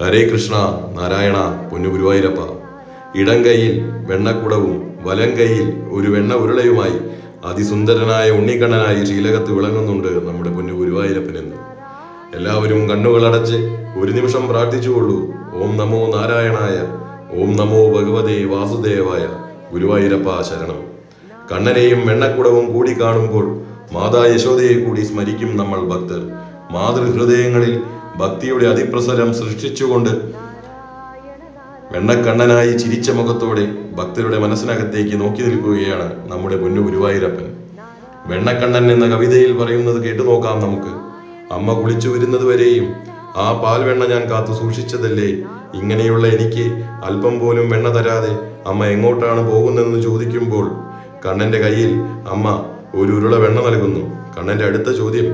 ഹരേ കൃഷ്ണ നാരായണ പൊന്നു ഗുരുവായൂരപ്പ. ഇടം കൈയിൽ വെണ്ണക്കുടവും വലം കൈയിൽ ഒരു വെണ്ണ ഉരുളയുമായി അതിസുന്ദരനായ ഉണ്ണിക്കണ്ണനായി ശ്രീലകത്ത് വിളങ്ങുന്നുണ്ട് നമ്മുടെ പൊന്നു ഗുരുവായൂരപ്പനെന്ന്. എല്ലാവരും കണ്ണുകളടച്ച് ഒരു നിമിഷം പ്രാർത്ഥിച്ചുകൊള്ളൂ. ഓം നമോ നാരായണായ ഓം നമോ ഭഗവതേ വാസുദേവായ ഗുരുവായൂരപ്പ ശരണം. കണ്ണനെയും വെണ്ണക്കുടവും കൂടി കാണുമ്പോൾ മാതാ യശോദയെ കൂടി സ്മരിക്കും നമ്മൾ ഭക്തർ. മാതൃഹൃദയങ്ങളിൽ ഭക്തിയുടെ അതിപ്രസരം സൃഷ്ടിച്ചുകൊണ്ട് വെണ്ണക്കണ്ണനായി ചിരിച്ച മുഖത്തോടെ ഭക്തരുടെ മനസ്സിനകത്തേക്ക് നോക്കി നിൽക്കുകയാണ് നമ്മുടെ പൊന്നു ഗുരുവായൂരപ്പൻ. വെണ്ണക്കണ്ണൻ എന്ന കവിതയിൽ പറയുന്നത് കേട്ടു നോക്കാം നമുക്ക്. അമ്മ കുളിച്ചു വരുന്നതുവരെയും ആ പാൽ വെണ്ണ ഞാൻ കാത്തു സൂക്ഷിച്ചതല്ലേ? ഇങ്ങനെയുള്ള എനിക്ക് അല്പം പോലും വെണ്ണ തരാതെ അമ്മ എങ്ങോട്ടാണ് പോകുന്നതെന്ന് ചോദിക്കുമ്പോൾ കണ്ണന്റെ കയ്യിൽ അമ്മ ഒരു ഉരുള വെണ്ണ നൽകുന്നു. കണ്ണന്റെ അടുത്ത ചോദ്യം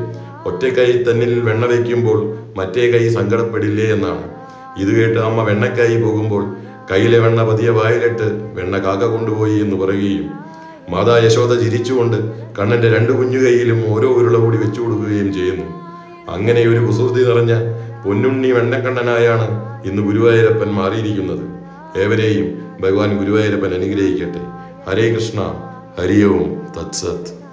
ഒറ്റ കൈ തന്നിൽ വെണ്ണ വയ്ക്കുമ്പോൾ മറ്റേ കൈ സങ്കടപ്പെടില്ലേ എന്നാണ്. ഇത് കേട്ട് അമ്മ വെണ്ണക്കായി പോകുമ്പോൾ കയ്യിലെ വെണ്ണ പതിയെ വായിലിട്ട് വെണ്ണ കാക്ക കൊണ്ടുപോയി എന്ന് പറയുകയും മാതാ യശോദ ചിരിച്ചുകൊണ്ട് കണ്ണന്റെ രണ്ട് കുഞ്ഞു കൈയിലും ഓരോ ഉരുള കൂടി വെച്ചു കൊടുക്കുകയും ചെയ്യുന്നു. അങ്ങനെ ഒരു കുസൃതി നിറഞ്ഞ പൊന്നുണ്ണി വെണ്ണക്കണ്ണനായാണ് ഇന്ന് ഗുരുവായൂരപ്പൻ മാറിയിരിക്കുന്നത്. ഏവരെയും ഭഗവാൻ ഗുരുവായൂരപ്പൻ അനുഗ്രഹിക്കട്ടെ. ഹരേ കൃഷ്ണ. ഹരിയോം. തത്സത്ത് തത്സത്.